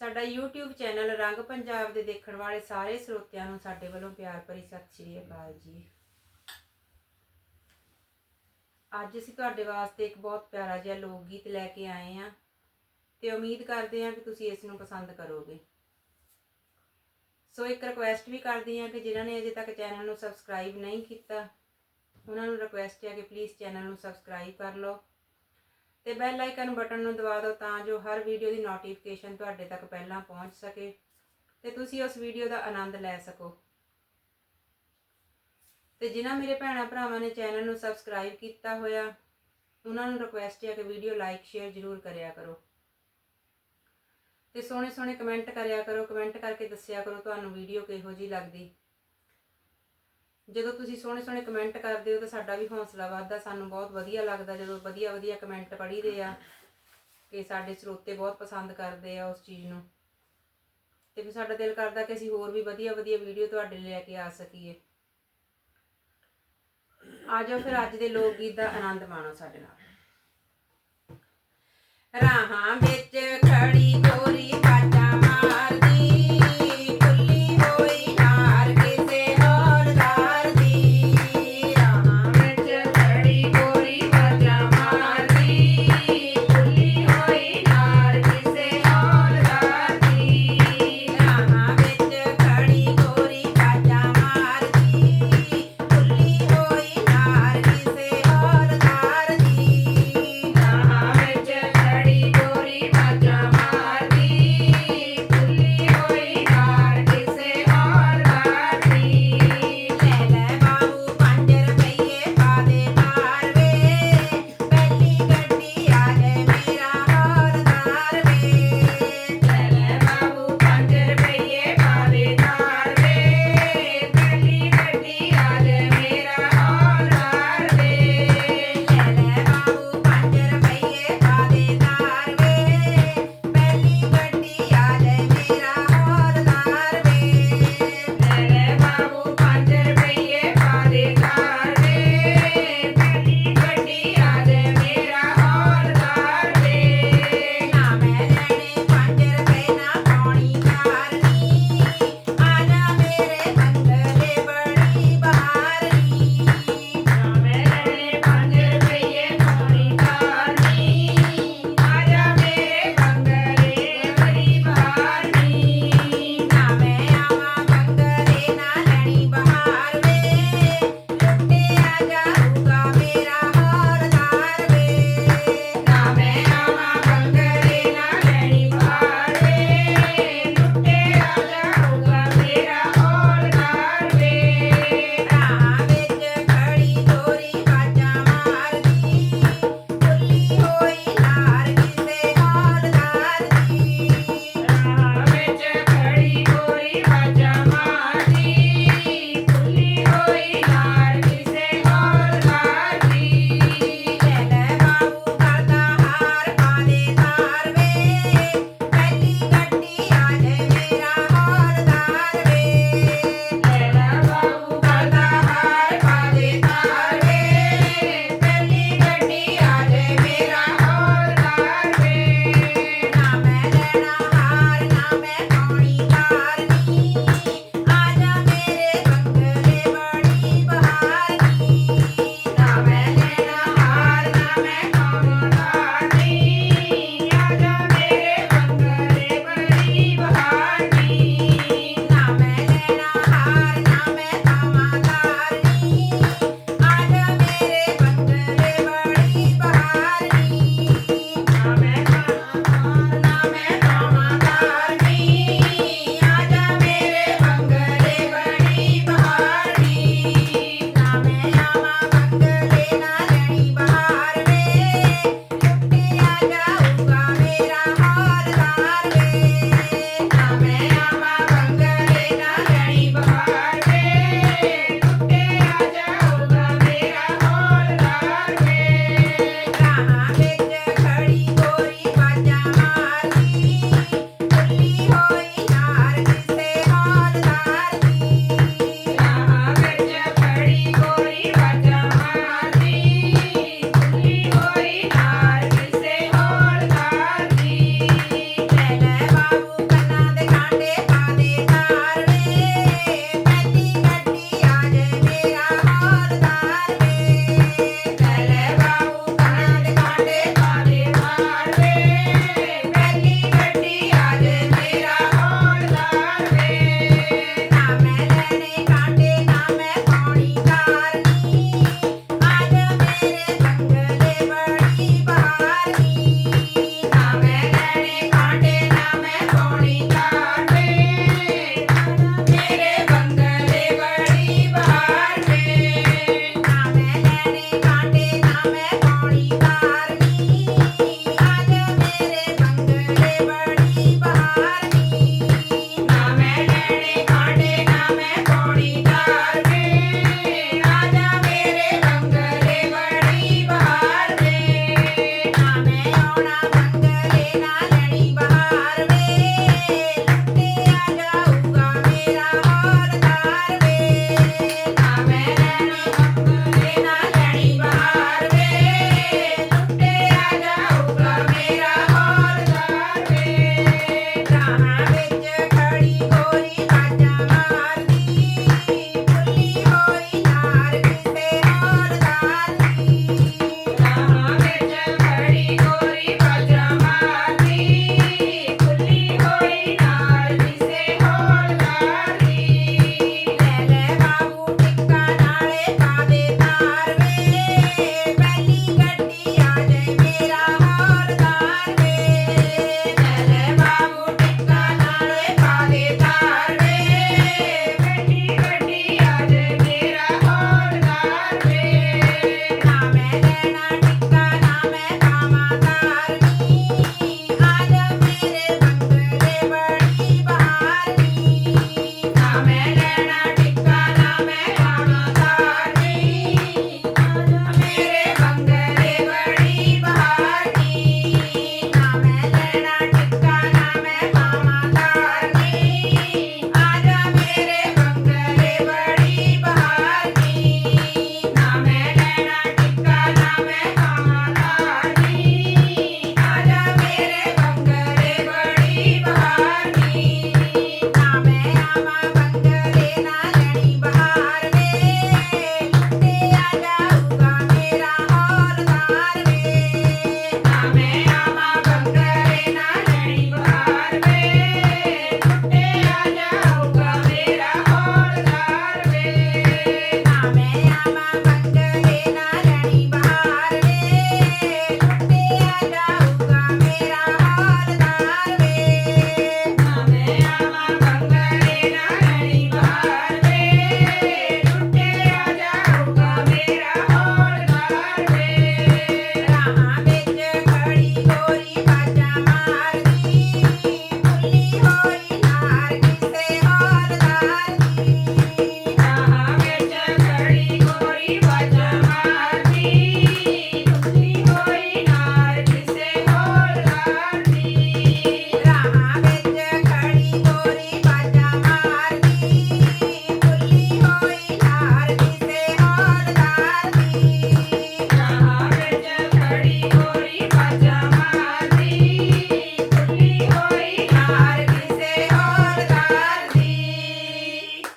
ਸਾਡਾ YouTube channel ਰੰਗ ਪੰਜਾਬ ਦੇ ਦੇਖਣ ਵਾਲੇ ਸਾਰੇ ਸਰੋਤਿਆਂ ਨੂੰ ਸਾਡੇ ਵੱਲੋਂ ਪਿਆਰ ਭਰੀ ਸਤਿ ਸ਼੍ਰੀ ਅਕਾਲ ਜੀ। ਅੱਜ ਅਸੀਂ ਤੁਹਾਡੇ ਵਾਸਤੇ ਇੱਕ ਬਹੁਤ ਪਿਆਰਾ ਜਿਹਾ ਲੋਕ ਗੀਤ ਲੈ ਕੇ ਆਏ ਹਾਂ ਤੇ ਉਮੀਦ ਕਰਦੇ ਹਾਂ ਕਿ ਤੁਸੀਂ ਇਸ ਨੂੰ ਪਸੰਦ ਕਰੋਗੇ। ਸੋ ਇੱਕ ਰਿਕੁਐਸਟ ਵੀ ਕਰਦੀ ਹਾਂ ਕਿ ਜਿਨ੍ਹਾਂ ਨੇ ਅਜੇ ਤੱਕ ਚੈਨਲ ਨੂੰ ਸਬਸਕ੍ਰਾਈਬ ਨਹੀਂ ਕੀਤਾ, ਉਹਨਾਂ ਨੂੰ ਰਿਕੁਐਸਟ ਹੈ ਕਿ ਪਲੀਜ਼ ਚੈਨਲ ਨੂੰ ਸਬਸਕ੍ਰਾਈਬ ਕਰ ਲਓ। ਤੇ ਬੈਲ ਆਈਕਨ ਬਟਨ ਨੂੰ ਦਬਾ ਦਿਓ ਤਾਂ ਜੋ ਹਰ ਵੀਡੀਓ ਦੀ ਨੋਟੀਫਿਕੇਸ਼ਨ ਤੁਹਾਡੇ ਤੱਕ ਪਹਿਲਾਂ ਪਹੁੰਚ ਸਕੇ ਤੇ ਤੁਸੀਂ ਉਸ ਵੀਡੀਓ ਦਾ ਆਨੰਦ ਲੈ ਸਕੋ। ਤੇ ਜਿਨ੍ਹਾਂ ਮੇਰੇ ਭੈਣਾਂ ਭਰਾਵਾਂ ਨੇ ਚੈਨਲ ਨੂੰ ਸਬਸਕ੍ਰਾਈਬ ਕੀਤਾ ਹੋਇਆ, ਉਹਨਾਂ ਨੂੰ ਰਿਕੁਐਸਟ ਹੈ ਕਿ ਵੀਡੀਓ ਲਾਈਕ ਸ਼ੇਅਰ ਜ਼ਰੂਰ ਕਰਿਆ ਕਰੋ। ਤੇ ਸੋਹਣੇ ਸੋਹਣੇ ਕਮੈਂਟ ਕਰਿਆ ਕਰੋ ਕਮੈਂਟ ਕਰਕੇ ਦੱਸਿਆ ਕਰੋ ਤੁਹਾਨੂੰ ਵੀਡੀਓ ਕਿਹੋ ਜੀ ਲੱਗਦੀ। ਜਦੋਂ ਤੁਸੀਂ ਸੋਹਣੇ ਸੋਹਣੇ ਕਮੈਂਟ ਕਰਦੇ ਹੋ ਤਾਂ ਸਾਡਾ ਵੀ ਹੌਸਲਾ ਵੱਧਦਾ, ਸਾਨੂੰ ਬਹੁਤ ਵਧੀਆ ਲੱਗਦਾ ਜਦੋਂ ਵਧੀਆ ਵਧੀਆ ਕਮੈਂਟ ਪੜ੍ਹੀਦੇ ਆ ਕਿ ਸਾਡੇ ਸਰੋਤੇ ਬਹੁਤ ਪਸੰਦ ਕਰਦੇ ਆ ਉਸ ਚੀਜ਼ ਨੂੰ। ਤੇ ਫਿਰ ਸਾਡਾ ਦਿਲ ਕਰਦਾ ਕਿ ਅਸੀਂ ਹੋਰ ਵੀ ਵਧੀਆ ਵਧੀਆ ਵੀਡੀਓ ਤੁਹਾਡੇ ਲਈ ਲੈ ਕੇ ਆ ਸਕੀਏ। ਆ ਜਾਓ ਫਿਰ ਅੱਜ ਦੇ ਲੋਕ ਗੀਤ ਦਾ ਆਨੰਦ ਮਾਣੋ ਸਾਡੇ ਨਾਲ। ਰਾਹਾਂ ਵਿੱਚ